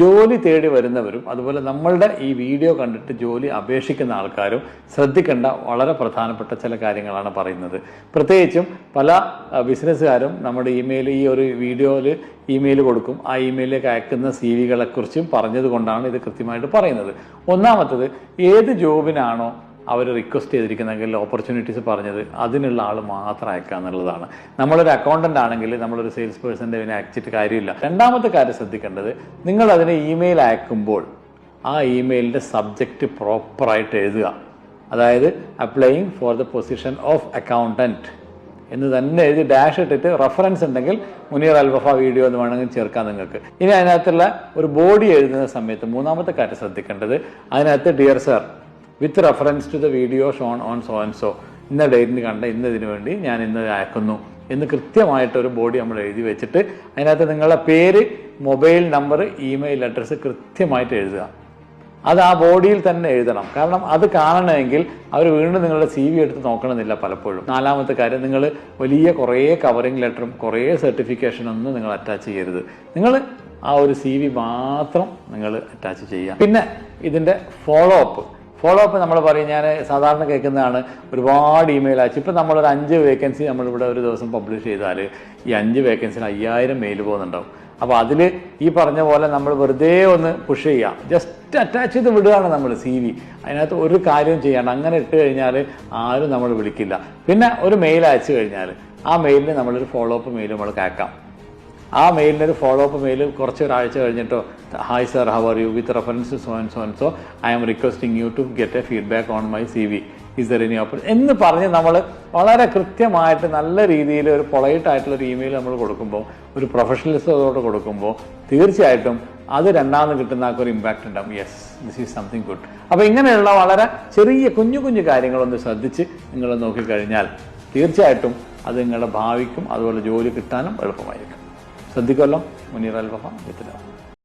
ജോലി തേടി വരുന്നവരും അതുപോലെ നമ്മളുടെ ഈ വീഡിയോ കണ്ടിട്ട് ജോലി അപേക്ഷിക്കുന്ന ആൾക്കാരും ശ്രദ്ധിക്കേണ്ട വളരെ പ്രധാനപ്പെട്ട ചില കാര്യങ്ങളാണ് പറയുന്നത്. പ്രത്യേകിച്ചും പല ബിസിനസ്സുകാരും നമ്മുടെ ഇമെയിൽ ഈ ഒരു വീഡിയോയിൽ ഇമെയിൽ കൊടുക്കും. ആ ഇമെയിലേക്ക് അയക്കുന്ന സി വികളെക്കുറിച്ചും പറഞ്ഞതുകൊണ്ടാണ് ഇത് കൃത്യമായിട്ട് പറയുന്നത്. ഒന്നാമത്തത് ഏത് ജോബിനാണോ അവർ റിക്വസ്റ്റ് ചെയ്തിരിക്കുന്നെങ്കിൽ ഓപ്പർച്യൂണിറ്റീസ് പറഞ്ഞത് അതിനുള്ള ആൾ മാത്രം അയക്കുക എന്നുള്ളതാണ്. നമ്മളൊരു അക്കൗണ്ടന്റ് ആണെങ്കിൽ നമ്മളൊരു സെയിൽസ് പേഴ്സന്റെ ഇതിനെ അയച്ചിട്ട് കാര്യമില്ല. രണ്ടാമത്തെ കാര്യം ശ്രദ്ധിക്കേണ്ടത് നിങ്ങൾ അതിന് ഇമെയിൽ അയക്കുമ്പോൾ ആ ഇമെയിലിന്റെ സബ്ജക്റ്റ് പ്രോപ്പറായിട്ട് എഴുതുക. അതായത് applying for the position of accountant എന്ന് തന്നെ എഴുതി ഡാഷ് ഇട്ടിട്ട് റെഫറൻസ് ഉണ്ടെങ്കിൽ മുനീർ അൽബഫ വീഡിയോ എന്ന് വേണമെങ്കിൽ ചേർക്കാം നിങ്ങൾക്ക്. ഇനി അതിനകത്തുള്ള ഒരു ബോഡി എഴുതുന്ന സമയത്ത് മൂന്നാമത്തെ കാര്യം ശ്രദ്ധിക്കേണ്ടത് അതിനകത്ത് dear sir with reference to the video shown on so and so. ഇന്ന ഡേറ്റിന് കണ്ട ഇന്ന ഇതിനു വേണ്ടി ഞാൻ ഇന്ന് അയക്കുന്നു എന്ന് കൃത്യമായിട്ട് ഒരു ബോഡി നമ്മൾ എഴുതി വെച്ചിട്ട് അതിനകത്ത് നിങ്ങളുടെ പേര് മൊബൈൽ നമ്പർ ഇമെയിൽ അഡ്രസ്സ് കൃത്യമായിട്ട് എഴുതുക. അത് ആ ബോഡിയിൽ തന്നെ എഴുതണം. കാരണം അത് കാണണമെങ്കിൽ അവർ വീണ്ടും നിങ്ങളുടെ സി വി എടുത്ത് നോക്കണമെന്നില്ല പലപ്പോഴും. നാലാമത്തെ കാര്യം നിങ്ങൾ വലിയ കുറേ കവറിംഗ് ലെറ്ററും കുറേ സർട്ടിഫിക്കേഷനൊന്നും നിങ്ങൾ അറ്റാച്ച് ചെയ്യരുത്. നിങ്ങൾ ആ ഒരു സി വി മാത്രം നിങ്ങൾ അറ്റാച്ച് ചെയ്യുക. പിന്നെ ഇതിന്റെ ഫോളോ അപ്പ് ഫോളോ അപ്പ് നമ്മൾ പറയും ഞാൻ സാധാരണ കേൾക്കുന്നതാണ് ഒരുപാട് ഇമെയിൽ അയച്ചു. ഇപ്പം നമ്മളൊരു അഞ്ച് വേക്കൻസി നമ്മളിവിടെ ഒരു ദിവസം പബ്ലിഷ് ചെയ്താൽ ഈ അഞ്ച് വേക്കൻസിന് അയ്യായിരം മെയിൽ പോകുന്നുണ്ടാവും. അപ്പോൾ അതിൽ ഈ പറഞ്ഞ പോലെ നമ്മൾ വെറുതെ ഒന്ന് പുഷ് ചെയ്യാം. ജസ്റ്റ് അറ്റാച്ച് ചെയ്ത് വിടുകയാണ് നമ്മൾ സി വി അതിനകത്ത് ഒരു കാര്യവും ചെയ്യണം അങ്ങനെ ഇട്ട് കഴിഞ്ഞാൽ ആരും നമ്മൾ വിളിക്കില്ല. പിന്നെ ഒരു മെയിൽ അയച്ചു കഴിഞ്ഞാൽ ആ മെയിലിന് നമ്മളൊരു ഫോളോ അപ്പ് മെയിൽ നമ്മൾ കേൾക്കാം. ആ മെയിലിനൊരു ഫോളോ അപ്പ് മെയിൽ കുറച്ച് ഒരാഴ്ച കഴിഞ്ഞിട്ടോ hi sir how are you with reference so and so and so I am requesting you to get a feedback on my C V is there any open എന്ന് പറഞ്ഞ് നമ്മൾ വളരെ കൃത്യമായിട്ട് നല്ല രീതിയിൽ ഒരു പൊളൈറ്റ് ആയിട്ടുള്ള ഒരു ഇമെയിൽ നമ്മൾ കൊടുക്കുമ്പോൾ ഒരു പ്രൊഫഷണലിസത്തോട് കൊടുക്കുമ്പോൾ തീർച്ചയായിട്ടും അത് രണ്ടാമത് കിട്ടുന്ന ഒരു ഇമ്പാക്റ്റ് ഉണ്ടാവും. Yes this is something good അപ്പോൾ ഇങ്ങനെയുള്ള വളരെ ചെറിയ കുഞ്ഞു കുഞ്ഞു കാര്യങ്ങളൊന്ന് ശ്രദ്ധിച്ച് നിങ്ങൾ നോക്കിക്കഴിഞ്ഞാൽ തീർച്ചയായിട്ടും അത് നിങ്ങളുടെ ഭാവിക്കും അതുപോലെ ജോലി കിട്ടാനും എളുപ്പമായിരിക്കും. ശ്രദ്ധിക്കുമല്ലോ. മുനീർ അൽവഹ വിത്ത്